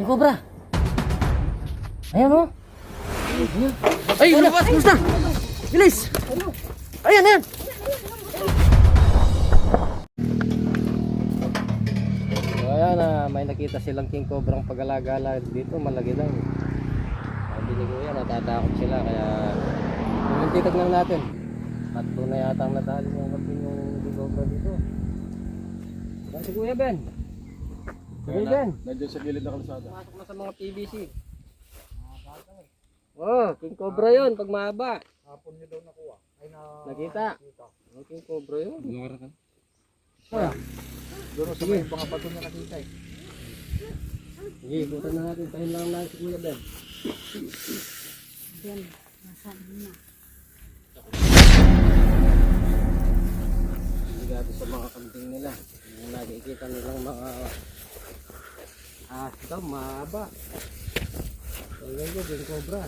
Yung cobra. Ayan oh. Ayan. Ay, lumabas! Basta! Bilis! Ayan, ayan! So, ayan na, may nakita silang king cobrang pag-alagala dito, malagi lang. Sabi ni Kuya, natatakot sila, kaya pumuntikat lang natin. Tatlo na yata ang natali ng kapin yung king cobra dito. Saan si Kuya Ben? Si Kuya Ben? Nandiyan sa gilid ng kalsada. Pumasok na sa mga PVC. Oh, king cobra yun pag mahaba. Hapon niyo daw nakuha. Ay na... Nakita. Oh, king cobra yun. Doon sa may mga bato niya nakita eh. Sige, ikutan na natin. Tayo lang lang si Kuya Ben. Yan, nasaan na. Daw, mahaba. So, yun yun, king cobra.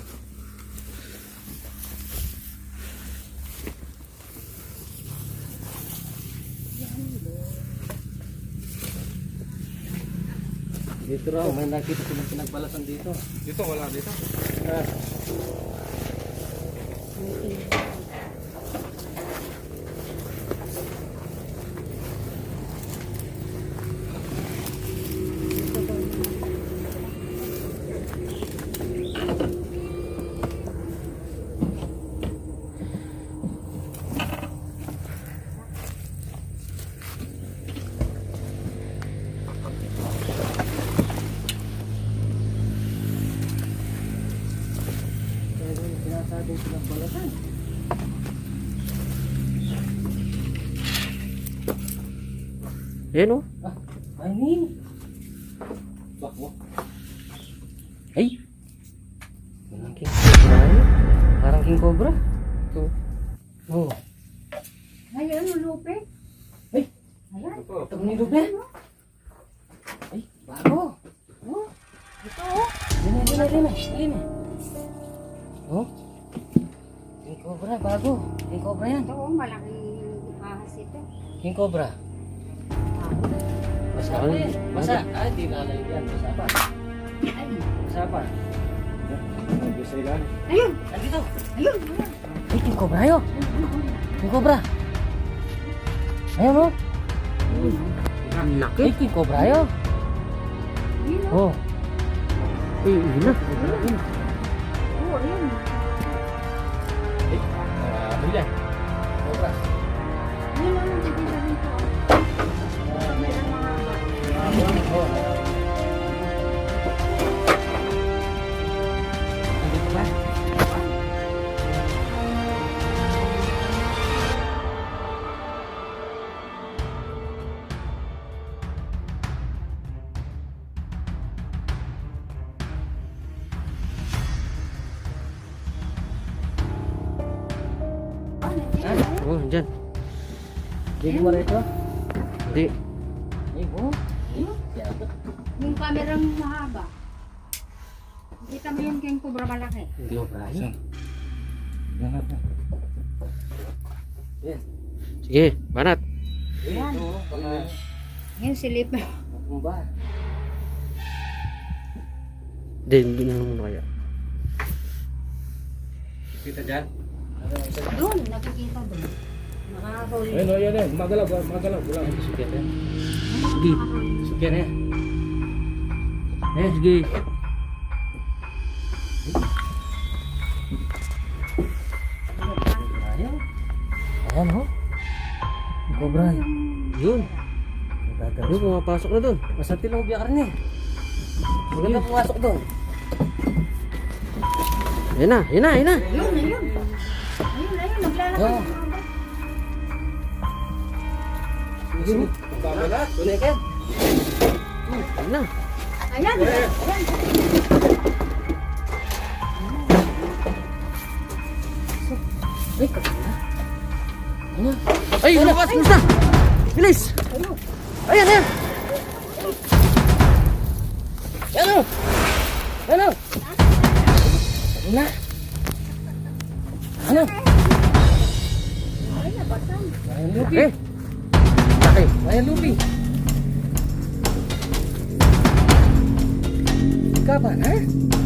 Dito raw, may nakita silang pinagbalasan dito. Dito wala dito. Ah, yung sinasabing pinagbalasan. Ayan o. Ah, ayun. Bako. Ay. Parang king cobra yun. Parang king cobra. Ito. Oh. Ay, ano, Lupe? Ay. Ayan. Ito ni Lupe. Ay, bago. Oh, ito oh. Dina, dina, dina. Dina. Oh. Cobra, bago. King cobra yan. Ito malaking ahas ito. King cobra. Basa. Basa. Ah, di na lang yan. Basa pa. Ay, Basa pa. Sa ilan. ayun, Nandito. ayun, ayun. Ay, king cobra yun. King cobra. Ayun oh. Ang laki. Ay, king cobra yun. Ayun oh. Oh. Ay, ina. Oh, ayun. Ay, ah, bilan. Cobra. Ayun nandiyan. Oh, dyan. Di ko rito? Di. Ay, oh. Ayun. Yung kamerang mahaba. Kita mo yung king cobra malaki. Hindi ko. Yan natin. Yan. Sige, banat. Yan. Yung silip. matumba. Hindi, hindi na naman kaya. Kita dyan. Doon, nakikita doon. Nakahuli. Ayun o, yan yan. Magalaw, magalaw. Wala. Sige na. Sige. Sige na. Eh, sige. Ayan. Ayan ho. Ang Cobra. Yun. Yun, pumapasok na doon. Masanti lang biya karne. Maganda pumasok doon. Yan na, yan na, yan na. Ayun, ayun. Ayun, ayun. Naglalakad. Oh. Sige mo. Pagkabala. Tunay ka. Yan na. Ayan. Ayan. Ay. Ano? Ay, lumabas! Basta! Bilis! Ayan, ayan! Ano? Ano? Ano na? Ay, nabasan. Ayan, Lupi. Laki. Ayan, Lupi. usapan, ha? Atin.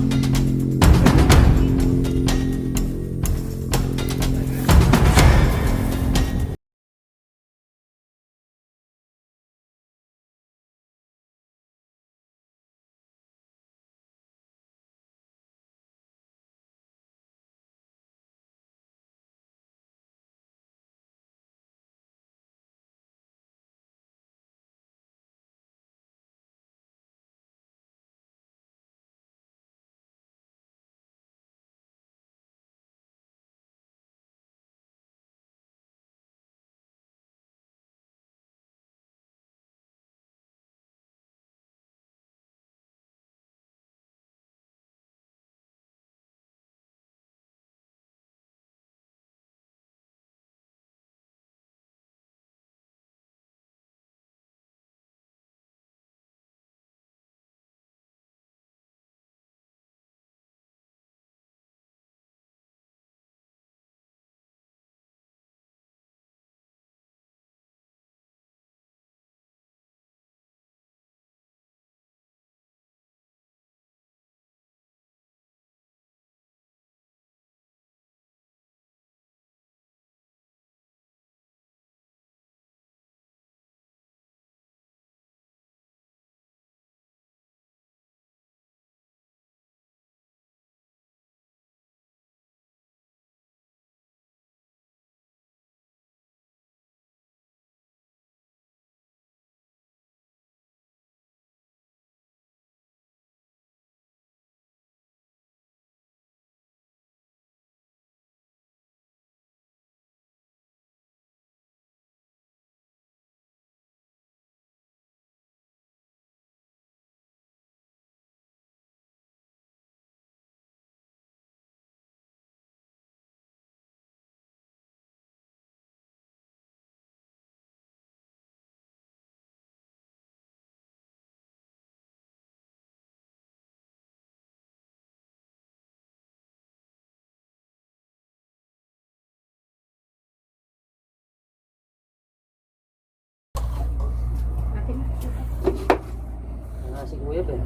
Kuya Ben.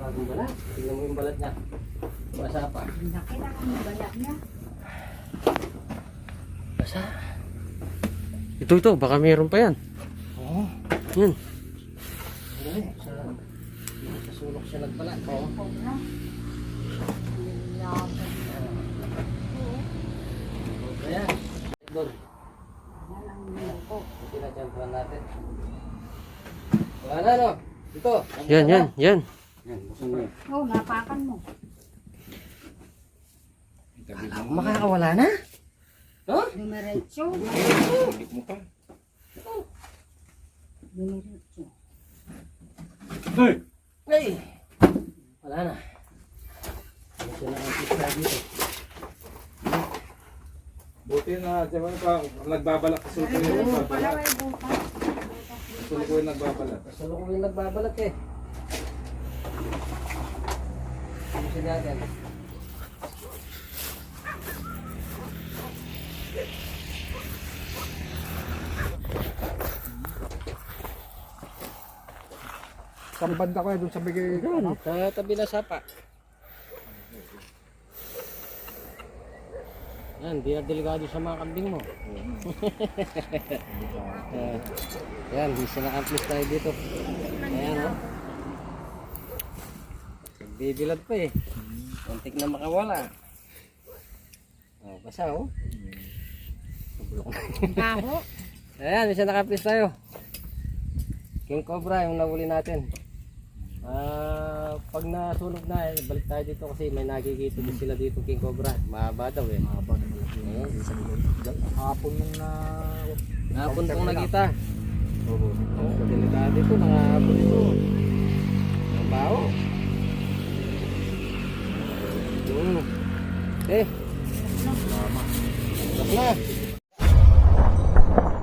Bagong balat. Tingnan mo yung balat niya. Basa pa. Laki na ang balat niya. Basa. Ito, ito. Baka meron pa yan. Oo. Yan. Ano eh, Sa, sa sulok siya nagbalat. Oo. Oo. Ayan. Doon. Yan ang niloko. Pinachampuan natin. Wala na, no? Dito. Yan, yan, yan. Yan, buksan mo yan. Oo, napakan mo. Kala ko makakawala na. No? Dumiretso. Hindi mo pa. Dumiretso. Hey! Ay! Wala na. Ito na ang pista dito. Buti na, di ba nagbabalak. Sulo ko yung Pala Salo ko yung nagbabalat eh. Ano si natin? Saan banda ko doon sa bigay sa tabi na sapa. Yan, di na delikado sa mga kambing mo. Eh, yan, isa na amplis tayo dito. Ayan, oh. Bibilad pa eh. Kontik na makawala. Oh, basa oh. Baho. Ayan, isa nakapis tayo. King Cobra yung nahuli natin. Ah, pag nasunog na, eh, balik tayo dito kasi may nakikita din sila dito King Cobra. Mahaba daw eh. Mahaba Oo, oh, sa bulon. Hapon nung na... Hapon pong nakita. Oo, oh, delikado ito, mga hapon ito. Ang bao. Oo. Eh. Lama. Lama.